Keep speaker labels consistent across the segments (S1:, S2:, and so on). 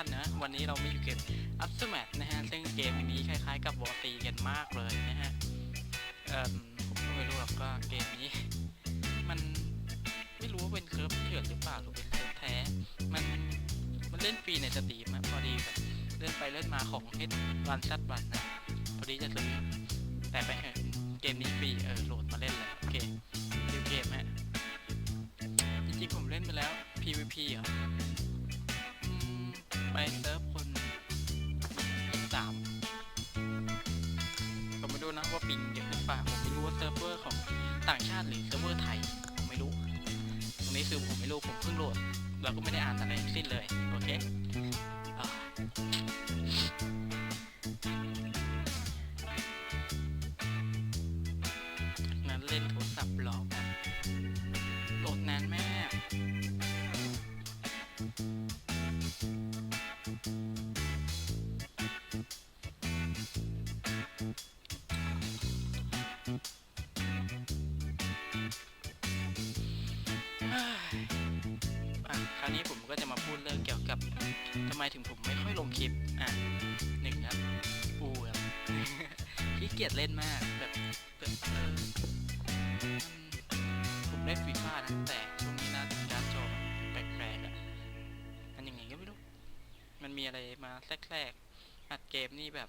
S1: ท่านนะ วันนี้เราไม่อยู่เกม a f t e r m a t นะฮะ ซึ่งเกมนี้คล้ายๆกับวอตีกันมากเลยนะฮะ เอ่อผมก็ไม่รู้หรอกว่าเกมนี้ มันไม่รู้ว่าเป็นเคิร์ฟเถื่อนหรือเปล่าหรือเป็นเคิร์ฟแท้ มันมันเล่นฟรีในสตรีมอะพอดีแบบเล่นไปเล่นมาของเฮดวันซัดวันนะ พอดีจะซื้อ แต่ไปเถอะเกมนี้ฟรีเออโหลดมาเล่นเลยโอเคดูเกมฮะ จริงๆผมเล่นไปแล้ว PVP เหรอ เซิร์ฟคนสามผมไม่รู้นะว่าปิงเยอะหรือเปล่าผมไม่รู้ว่าเซิร์ฟเวอร์ของต่างชาติหรือเซิร์ฟเวอร์ไทยผมไม่รู้ตรงนี้คือผมไม่รู้ผมเพิ่งโหลดแล้วก็ไม่ได้อ่านอะไรสิ้นเลย โอเค ทำไมถึงผมไม่ค่อยลงคลิป อะหนึ่งครับ อูครับขี้เกียจเล่นมาก แบบแบบเออผมเล่นฟีฟ่านะแต่ช่วงนี้นะการ์ดจอแปลกๆอะมันยังไงก็ไม่รู้ มันมีอะไรมาแทรกๆอัดเกมนี่แบบ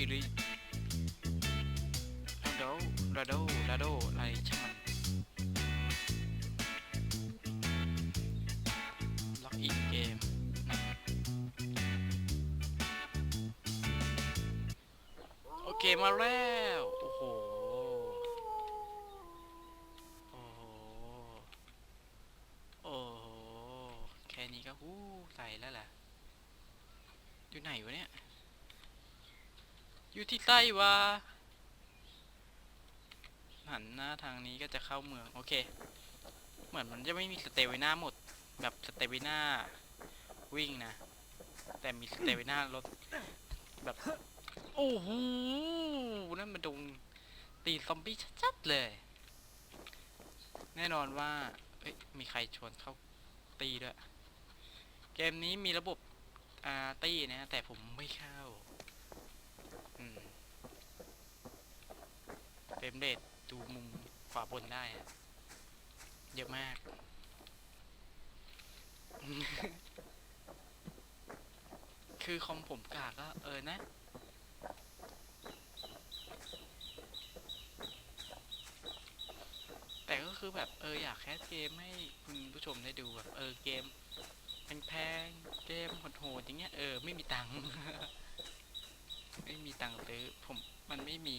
S1: ติ้งซอมบี้หรือราโดลาโดลาโดอะไรช่างมันล็อกอินเกมโอเคมาแล้ว โอ้โห โอ้โห โอ้โห แค่นี้ก็หู้ใส่แล้วล่ะ อยู่ไหนวะเนี่ย อยู่ที่ใต้วะหันหน้าทางนี้ก็จะเข้าเมือง โอเค เหมือนมันจะไม่มีสเตวิน่าหมด แบบสเตวิน่าวิ่งนะ แต่มีสเตวิน่ารถแบบโอ้โหนั่นมันดงตีซอมบี้ชัดๆเลย แน่นอนว่าเอ้ยมีใครชวนเข้าตีด้วย เกมนี้มีระบบอ่าตีนะ แต่ผมไม่เข้า อืม เฟรมเรทดูมุมขวาบนได้อะเยอะมาก คือคอมผมกากก็เออนะ แต่ก็คือแบบเอออยากแคสเกมให้คุณผู้ชมได้ดูแบบเออเกมแพงๆ เกมโหดๆอย่างเงี้ยเออไม่มีตังค์ ไม่มีตังค์ซื้อผมมันไม่มี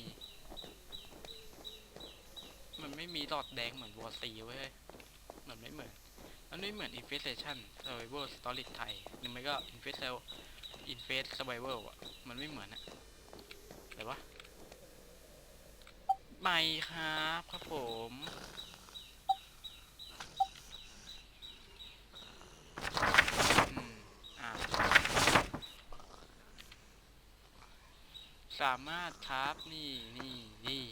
S1: มันไม่มีหลอดแดงเหมือนวอร์ซีเว้ยมันไม่เหมือน มันไม่เหมือน Infestation Survival Story ไทยหรือไม่ก็ Infest Infest Survival อะ มันไม่เหมือนอะแต่ว่าไม่ครับครับผมสามารถครับนี่นี่นี่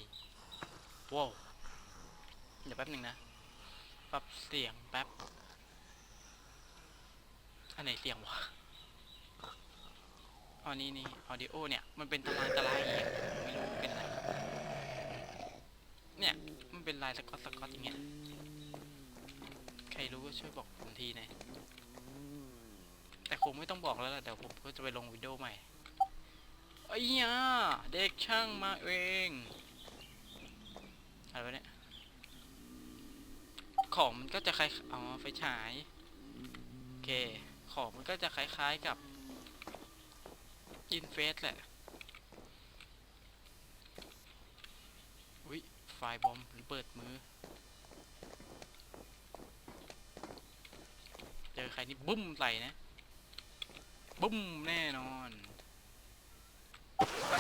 S1: ว้าว เดี๋ยวแป๊บหนึ่งนะ ปรับเสียงแป๊บ อันไหนเสียงวะอ๋อนี่นี่ออดิโอเนี่ย มันเป็นตารางตารางอย่างเงี้ยไม่รู้เป็นอะไร เนี่ย มันเป็นลายสกอตสกอตอย่างเงี้ย ใครรู้ก็ช่วยบอกผมทีหน่อยแต่คงไม่ต้องบอกแล้วล่ะเดี๋ยวผมก็จะไปลงวิดีโอใหม่ไอ้ยาเด็กช่างมาเองอะไรเนี่ย ของมันก็จะคล้ายเอาไฟฉายโอเค ของมันก็จะคล้ายๆกับอินเฟสแหละอุ้ยไฟบอมระเบิดมือ เจอใครนี่บุ้มใส่นะ บุ้มแน่นอน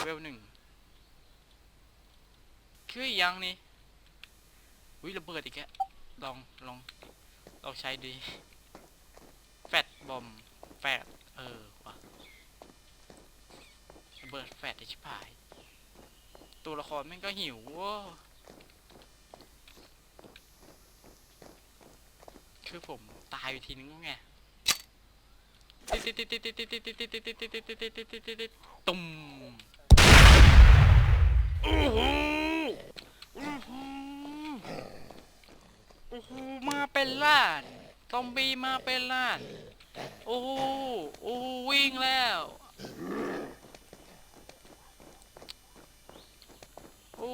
S1: เวลหนึ่งคืออีกอยังนี่วิระเบิดอีกแก ลองลองลองใช้ดีแฟดบอมแฟดเออวะระเบิดแฟดไอชิบหาย ตัวละครแม่งก็หิวว้คือผมตายไปทีนึงแล้วไงตุ่มโอ้โหโอ้โห โอ้โหมาเป็นล้านซอมบี้มาเป็นล้าน โอ้โหโอ้โหวิ่งแล้ว โอ้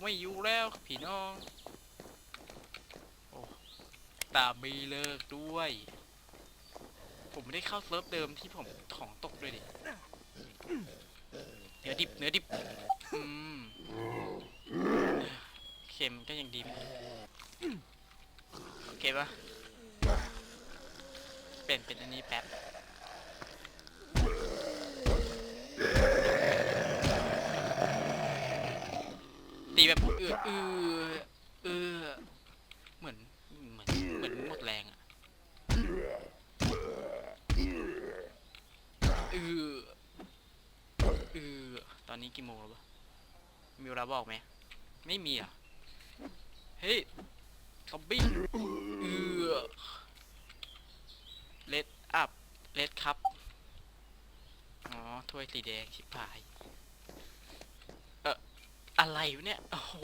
S1: ไม่อยู่แล้วพี่น้องโอ้ตามีเลิกด้วย ผมไม่ได้เข้าเซิร์ฟเดิมที่ผมของตกด้วยดิเนื้อดิบเนื้อดิบอืมเค็มก็ยังดีไหม เคปะเปลี่ยนเป็นอันนี้แป๊บตีแบบเออเออเออเหมือนเหมือนเหมือนหมดแรงอะเออเออตอนนี้กี่โมงแล้ววะมีเวลาบอกไหมไม่มีอะเฮ้ย ซอมบี้เออเลดอัพเลดคัพอ๋อ ถ้วยสีแดงชิบหายอะไรวะเนี่ย โอ้โห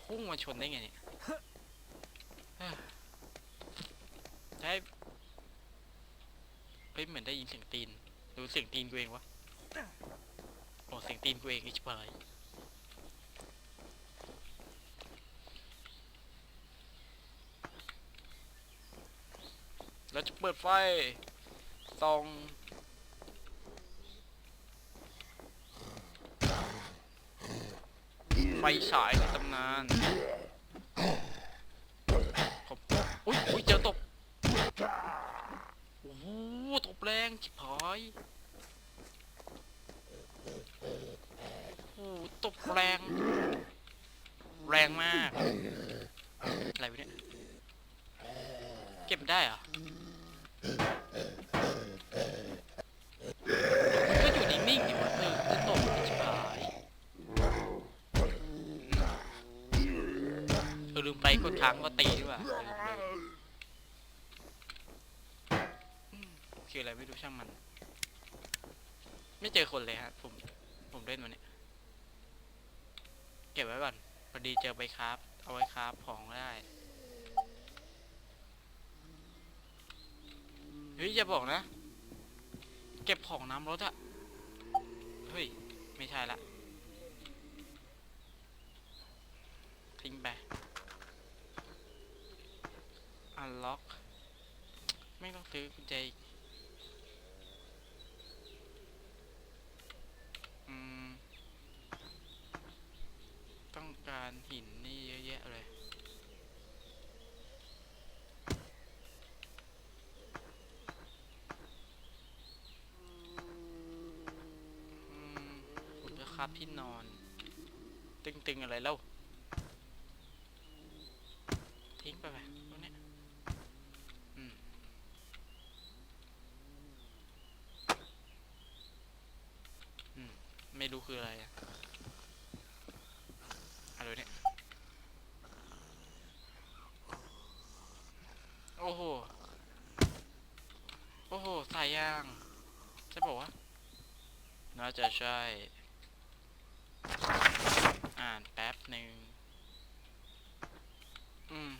S1: พุ่งมาชนได้ไงเนี่ยเอ้อใช่เฮ้ยเหมือนได้ยินเสียงตีน หรือเสียงตีนกูเองวะ โอ้ เสียงตีนกูเองไอ้ชิบหาย เราจะเปิดไฟส่องไฟฉายในตำนานผมอุ้ยอุ้ยเจอตบโอ้โหตบแรงชิบหายโอ้โหตบแรง แรงมาก อะไรวะเนี่ย เก็บได้อะ มันก็อยู่นิ่งๆดิวะเออจะตบชิบหายเออลืมไปกดค้างก็ตีดีกว่าคืออะไรไม่รู้ช่างมัน ไม่เจอคนเลยฮะ ผมผมเล่นวันนี้เก็บไว้ก่อนพอดีเจอใบครับ เอาไว้ครับของได้ ฮ้ยอย่าบอกนะ เก็บของน้ำรถอะเฮ้ย ไม่ใช่ละ ทิ้งไปอันล็อก ไม่ต้องซื้อกุญแจต้องการหินนี่เยอะแยะเลย อืม ครับที่นอน ตึงๆอะไรแล้ว ทิ้งไปไปพวกเนี้ยอืมอืมไม่รู้คืออะไรอะอะไรเนี่ย โอ้โห โอ้โห สายยางใช่บอกว่า น่าจะใช่ อ่านแป๊บหนึ่งอืม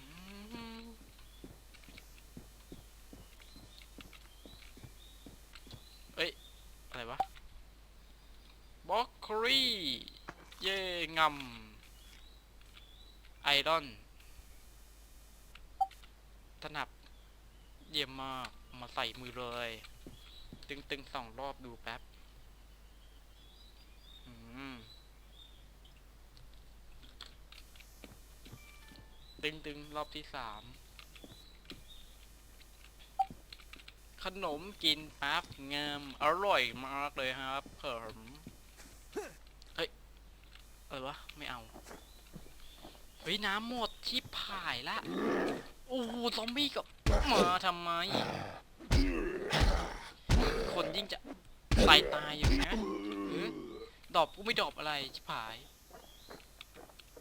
S1: เอ้ย อะไรวะบล็อกครีเย่งำไอรอนถนับ เยี่ยมมาก มาใส่มือเลย ตึงๆสองรอบดูแป๊บ อืม ตึงๆรอบที่สามขนมกินแป๊บงามอร่อยมากเลยครับผมเฮ้ยอะไรวะไม่เอาเฮ้ยน้ำหมดที่ผายละโอ้โหซอมบี้กับมาทำไม คนยิ่งจะตายตายอยู่นะดอปกูไม่ดอปอะไรชิบหาย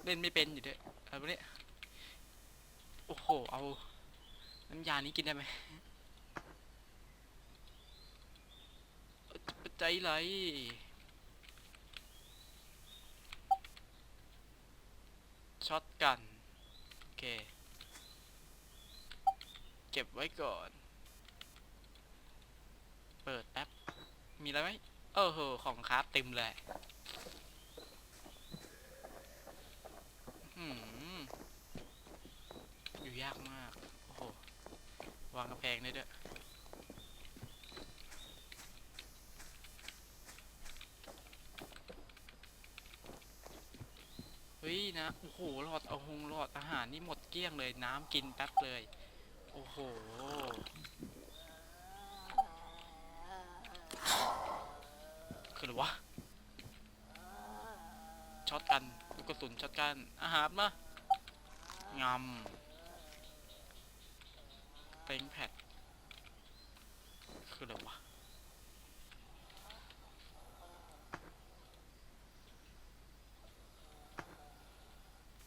S1: เล่นไม่เป็นอยู่ด้วยอะไรเนี่ย โอ้โห เอาน้ำยานี้กินได้ไหมเอ้ยใจไหลช็อตกัน โอเค เก็บไว้ก่อน เปิดแป๊บมีอะไรไหมเออเหอของคราฟเต็มเลย อืมอ ยากมาก โอ้โห วางกระแพงได้ด้วยเฮ้ยนะ โอ้โหหลอดเอาหงหลอดอาหารนี่หมดเกลี้ยงเลยน้ำกินแป๊บเลย โอ้โห คือวะ ช็อตกันลูกกระสุนช็อตกัน อาหารมางำเต็งแพดคืออะไรวะ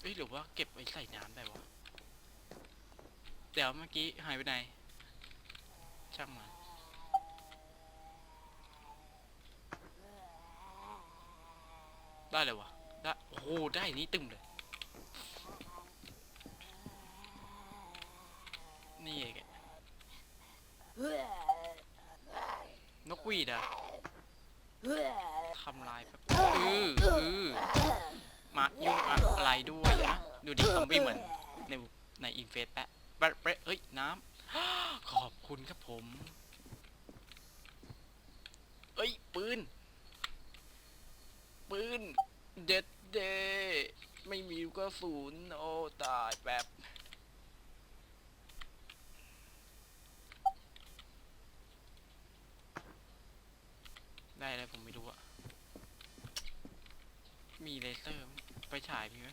S1: เอ้ยหรือว่าเก็บไว้ใส่น้ำได้วะ เดี๋ยวเมื่อกี้หายไปไหน ช่างมันได้เลยวะ ได้ โอ้โห ได้นี่ตึมเลย นี่เองอะนกหวีดอะทำลายแบบอืออือมายุ่งอะไร ดูดิซอมบี้เหมือนในในอินเฟสแปะแปะแปะเฮ้ยน้ำขอบคุณครับผมเอ้ยปืน ปืน เด็ดเดไม่มีกกระสุนโอ้ตายแบบได้อะไรผมไม่รู้อะมีเลเซอร์ไหมไปฉายมีไหม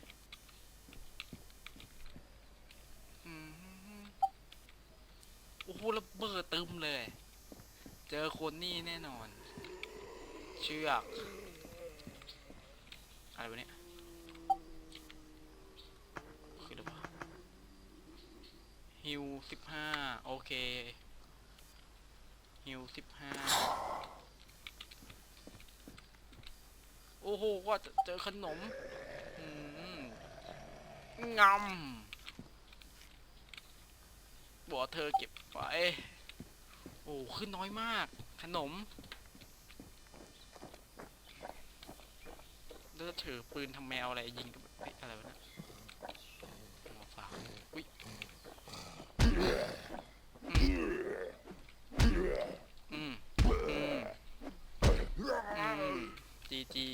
S1: อืม โอ้โหระเบิดตึมเลย เจอคนนี่แน่นอน เชือก อะไรวะเนี่ยคืออะไรวะฮิวสิบห้าโอเค ฮิวสิบห้าโอ้โหว่าจะเจอขนมอืมงำ บอกเธอเก็บไว้โอ้ขึ้นน้อยมาก ขนมเลือถือปืนทำแมวอะไรยิงกับอะไรวะนะหัวฝากอุ้ยอืมอืมอืมจีจี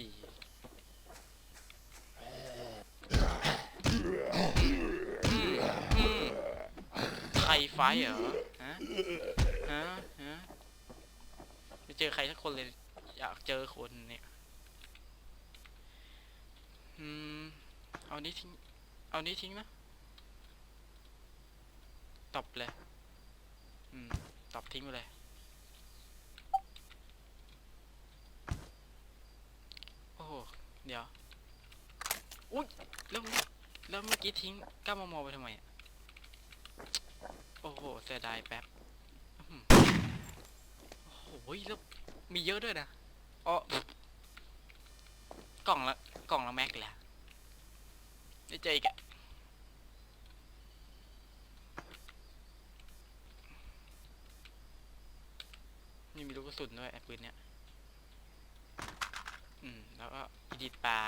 S1: ใคร ไฟเหรอฮะฮะฮะไม่เจอใครสักคนเลย อยากเจอคนเนี่ยอืมเอานี้ทิ้ง เอานี้ทิ้งนะตอบเลยอืมตอบทิ้งไปเลยโอ้โหเดี๋ยวอุ้ยแล้วแล้วเมื่อกี้ทิ้งก้ามมอไปทำไมอะ โอ้โหเสียดายแป๊บโอ้โหแล้วมีเยอะด้วยนะอ๋อกล่องละกล่องละแม็กแหละได้เจออีกอะนี่มีลูกกระสุนด้วยไอ้ปืนเนี้ย อืม แล้วก็อีดิตปลา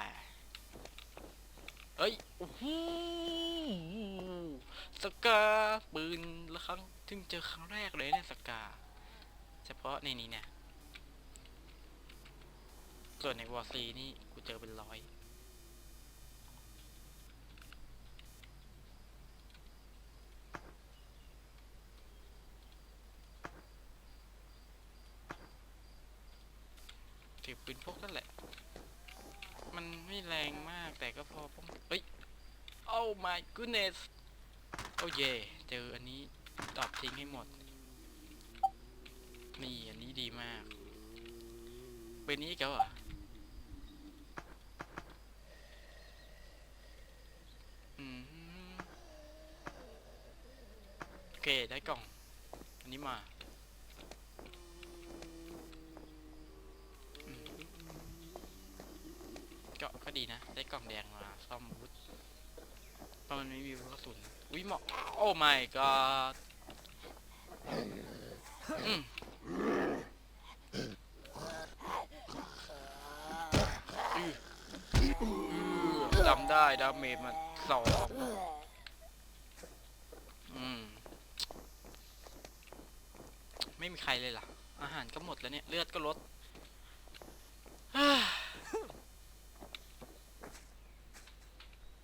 S1: เอ้ยโอ้โหสกาปืนละครั้งถึงเจอครั้งแรกเลยเนี่ยสกา เฉพาะในนี้เนี่ย ส่วนในวอร์ซีนี่กูเจอเป็นร้อยถือปืนพกนั่นแหละ มันไม่แรงมากแต่ก็พอป้องเฮ้ย oh my goodness โอ้เย่เจออันนี้ตอบทิ้งให้หมด นี่อันนี้ดีมาก เป็นนี้เขาะอืมโอเค ได้กล่อง อันนี้มา กล่องแดงมาซ่อมวุธเพราะมันไม่มีลูกกระสุนอุ้ยเหมาะโอ้ my god อืมอืออือจำได้ดาเมจมันสองอืมไม่มีใครเลยล่ะ อาหารก็หมดแล้วเนี่ย เลือดก็ลด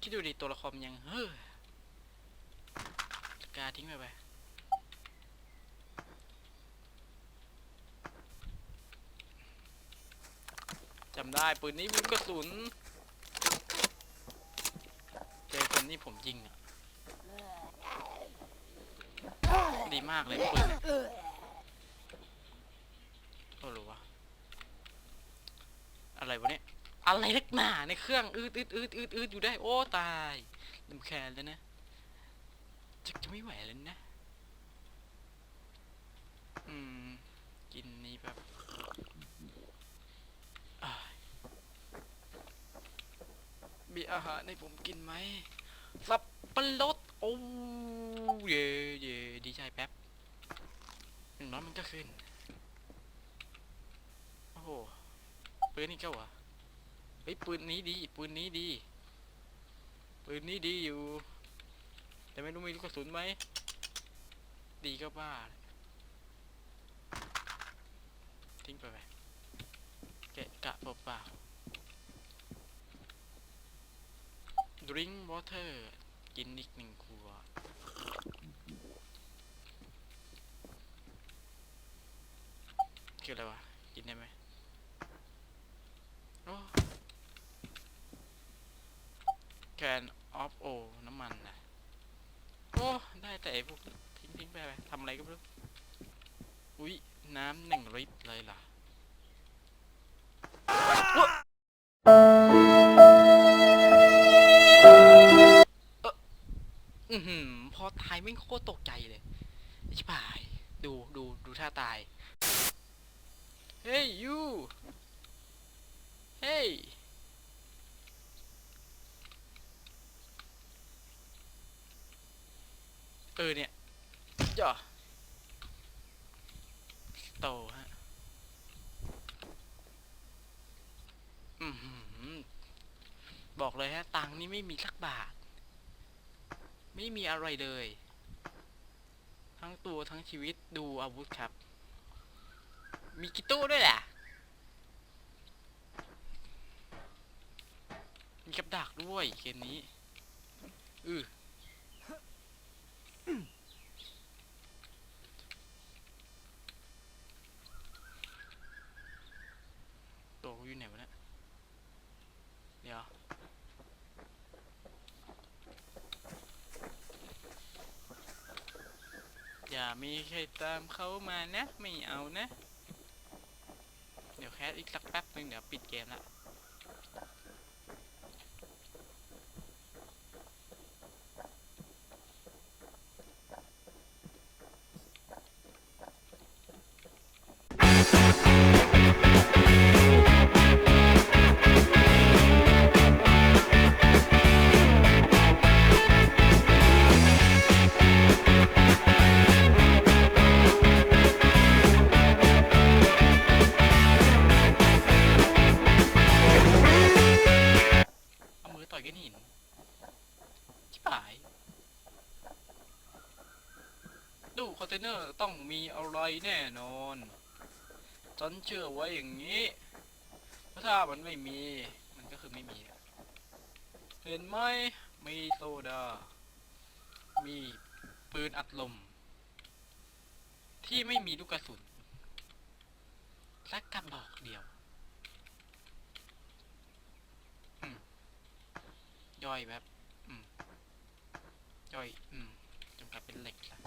S1: คิดดูดิตัวละครมันยังเฮ้อกาทิ้งไปไปจำได้ปืนนี้มีกระสุนเจอคนนี่ผมยิงอะดีมากเลยปืนเนี่ยโอ้หรือวะอะไรวะเนี่ย อะไรนักหนาในเครื่องอืดอืดอืดอืดอืดอยู่ได้โอ้ตายลำแคนเลยนะจะจะไม่ไหวเลยนะ อืม กินนี้แบบมีอาหารให้ผมกินไหมสับปะรดโอ้เย่เย่ดีใจแป๊บอย่างน้อยมันก็ขึ้น โอ้โหปืนนี่เจ้าวะ เฮ้ยปืนนี้ดีปืนนี้ดีปืนนี้ดีอยู่ แต่ไม่รู้มีลูกกระสุนไหมดีก็บ้า ทิ้งไปไปเกะกะเปล่าๆ drink water กินอีกหนึ่งขวดคืออะไรวะ กินได้ไหมโอ้ can of o น้ำมันนะโอ้ได้แต่ไอ้พวกทิ้งทิ้งไปไปทำอะไรก็ไม่รู้ อุ๊ย น้ำหนึ่งลิตรเลยล่ะอือหือพอตายไม่โคตรตกใจเลยไอ้ชิบหาย ดูดูดูท่าตาย เฮ้ยยูเฮ้ย ออเนี่ยย่อโตฮะอือหือบอกเลยฮะ ตังนี่ไม่มีสักบาท ไม่มีอะไรเลย ทั้งตัวทั้งชีวิตดูอาวุธครับ มีกิโต้ด้วยแหละมีกับดักด้วยเกมนี้ อือ ตัวกูอยู่ไหนวะเนี่ย เดี๋ยว อย่ามีใครตามเขามานะ ไม่เอานะ เดี๋ยวแคสอีกสักแป๊บนึงเดี๋ยวปิดเกมละ ไม่มี มันก็คือไม่มี เห็นไหม มีโซดา มีปืนอัดลม ที่ไม่มีลูกกระสุน สักกระบอกเดียว ย่อยแบบ ย่อยอืมจนกลายเป็นเหล็กละ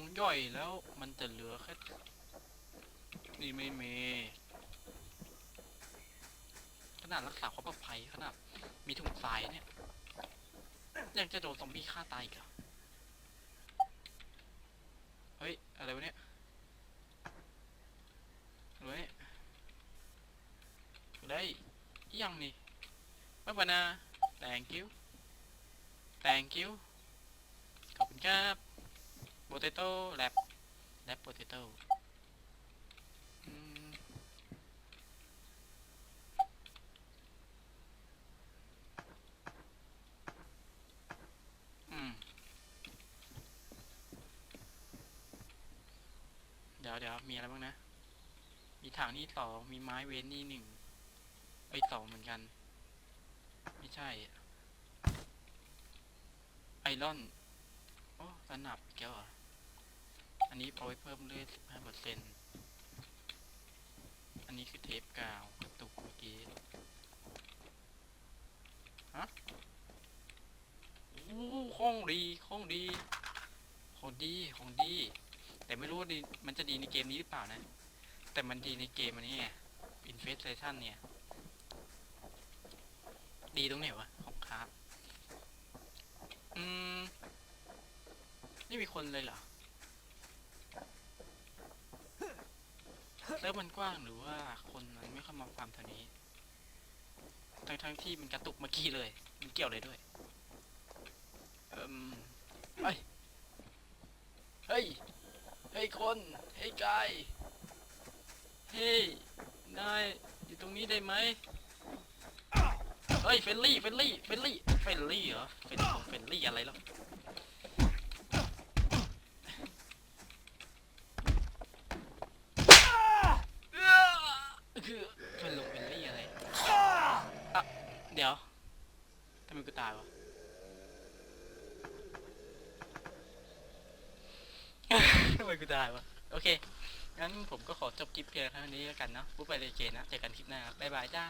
S1: งย่อยแล้วมันจะเหลือแค่นี่ไม่มีขนาดรักษาความปลอดภัยขนาดมีถุงทรายเนี่ย ยังจะโดนซอมบี้ฆ่าตายอีกเหรอเฮ้ย อะไรวะเนี่ยรวะเนี่ยได้ยังนี่ไม่ปะนะ thank you thank you ขอบคุณครับ potato lab lab potato อืมอืมเดี๋ยวเดี๋ยวมีอะไรบ้างนะ มีถังนี่สองมีไม้เว้นนี่หนึ่งไอสองเหมือนกัน ไม่ใช่ ไอรอน โอ้สนับอีกแล้วเหรอ อันนี้เอาไว้เพิ่มเลือดสิบห้าเปอร์เซ็นต์อันนี้คือเทปกาวกระตุกเมื่อกี้ฮะโอ้ของดีของดีของดีของดี แต่ไม่รู้ว่าดีมันจะดีในเกมนี้หรือเปล่านะ แต่มันดีในเกมอันนี้ไง Infestation เนี่ย ดีตรงไหนวะของครับ อืม ไม่มีคนเลยเหรอ เซิร์ฟมันกว้างหรือว่าคนมันไม่ค่อยมาฟาร์มแถวนี้ ทั้งทั้งที่มันกระตุกเมื่อกี้เลย มันเกี่ยวเลยด้วย เอิ่มเฮ้ย เฮ้ย เฮ้ยคน เฮ้ยกาย เฮ้ย นายอยู่ตรงนี้ได้ไหมเฮ้ยเฟลลี่ เฟลลี่ เฟลลี่ เฟลลี่เหรอ เฟลลี่องเฟลลี่อะไรแล้ว คือเป็นลงเป็นลี่อะไรอะเดี๋ยวทำไมกู ตายวะทำไมกูตายวะ โอเค งั้นผมก็ขอจบคลิปเพียงเท่านี้แล้วกันเนาะพูดไปเลยเจนนะ เจอกันคลิปหน้าครับบ๊ายบายจ้า